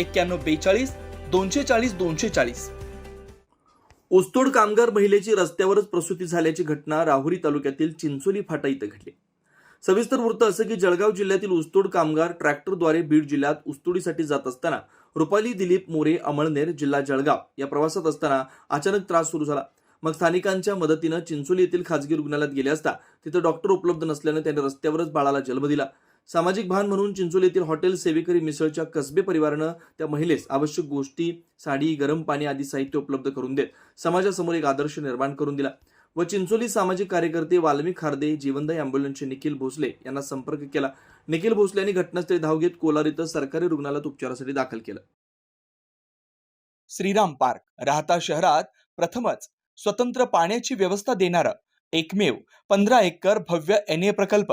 एक्क्याण्णव बेचाळीस दोनशे चाळीस दोनशे चाळीस. ऊसतोड कामगार महिलेची रस्त्यावरच प्रसूती झाल्याची घटना राहुरी तालुक्यातील चिंचोली फाटा इथं घडली. सविस्तर वृत्त असं की जळगाव जिल्ह्यातील ऊसतोड कामगार ट्रॅक्टरद्वारे बीड जिल्ह्यात ऊसतोडीसाठी जात असताना रुपाली दिलीप मोरे अमळनेर जिल्हा जळगाव या प्रवासात असताना अचानक त्रास सुरू झाला. मग स्थानिकांच्या मदतीनं चिंचोली येथील खाजगी रुग्णालयात गेले असता तिथं डॉक्टर उपलब्ध नसल्यानं त्याने रस्त्यावरच बाळाला जन्म दिला. सामाजिक भान म्हणून चिंचोली येथील हॉटेल सेवेकरी मिसळच्या कसबे परिवारानं त्या महिलेस आवश्यक गोष्टी साडी गरम पाणी आदी साहित्य उपलब्ध करून देत समाजासमोर एक आदर्श निर्माण करून दिला. व चिंचोली सामाजिक कार्यकर्ते वाल्मिक खारदे जीवनदायी अँब्युलन्सचे निखिल भोसले यांना संपर्क केला. निखिल भोसले यांनी घटनास्थळी धाव घेत कोलार इथं सरकारी रुग्णालयात उपचारासाठी दाखल केलं. श्रीराम पार्क राहता शहरात प्रथमच स्वतंत्र पाण्याची व्यवस्था देणारं एकमेव पंधरा एकर भव्य एन ए प्रकल्प